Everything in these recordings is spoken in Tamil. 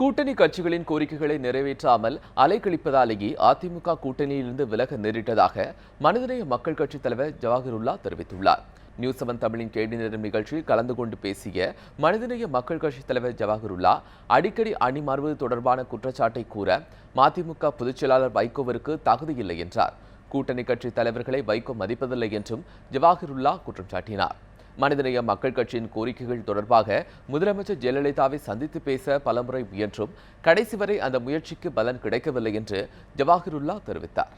கூட்டணி கட்சிகளின் கோரிக்கைகளை நிறைவேற்றாமல் அலைக்கழிப்பதாலேயே அதிமுக கூட்டணியிலிருந்து விலக நேரிட்டதாக மனிதநேய மக்கள் கட்சித் தலைவர் ஜவாஹிருல்லா தெரிவித்துள்ளார். நியூஸ் செவன் தமிழின் கேள்வி நேரம் நிகழ்ச்சியில் கலந்து கொண்டு பேசிய மனிதநேய மக்கள் கட்சித் தலைவர் ஜவஹருல்லா அடிக்கடி அணி மாறுவது தொடர்பான குற்றச்சாட்டை கூற மதிமுக பொதுச் செயலாளர் வைகோவிற்கு தகுதியில்லை என்றார். கூட்டணி கட்சி தலைவர்களை வைகோ மதிப்பதில்லை என்றும் ஜவாஹிருல்லா குற்றம் சாட்டினார். மனிதநேய மக்கள் கட்சியின் கோரிக்கைகள் தொடர்பாக முதலமைச்சர் ஜெயலலிதாவை சந்தித்து பேச பலமுறை முயன்றும் கடைசி வரை அந்த முயற்சிக்கு பலன் கிடைக்கவில்லை என்று ஜவாஹிருல்லா தெரிவித்தார்.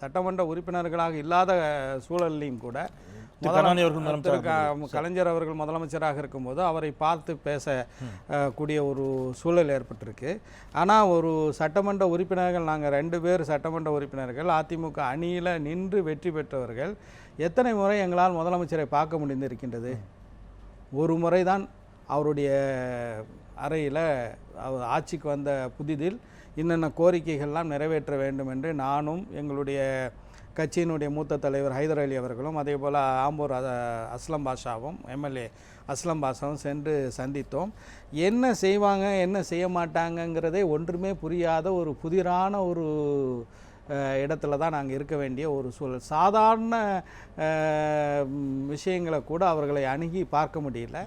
சட்டமன்ற உறுப்பினர்களாக இல்லாத சூழல்லையும் கூட கலைஞர் அவர்கள் முதலமைச்சராக இருக்கும்போது அவரை பார்த்து பேச கூடிய ஒரு சூழல் ஏற்பட்டிருக்கு. ஆனால் ஒரு சட்டமன்ற உறுப்பினர்கள் நாங்கள் ரெண்டு பேர் சட்டமன்ற உறுப்பினர்கள் அதிமுக அணியில் நின்று வெற்றி பெற்றவர்கள் எத்தனை முறை எங்களால் முதலமைச்சரை பார்க்க முடிந்திருக்கின்றது? ஒரு முறை தான் அவருடைய அறையில் அவர் ஆட்சிக்கு வந்த புதிதில் இன்னென்ன கோரிக்கைகள்லாம் நிறைவேற்ற வேண்டும் என்று நானும் எங்களுடைய கட்சியினுடைய மூத்த தலைவர் ஹைதர் அலி அவர்களும் அதே போல் ஆம்பூர் அஸ்லம் பாஷாவும் எம்எல்ஏ அஸ்லம் பாஷாவும் சென்று சந்தித்தோம். என்ன செய்வாங்க என்ன செய்ய மாட்டாங்கங்கிறதே ஒன்றுமே புரியாத ஒரு புதிரான ஒரு இடத்துல தான் நாங்கள் இருக்க வேண்டிய ஒரு சூழல். சாதாரண விஷயங்களை கூட அவர்களை அணுகி பார்க்க முடியல.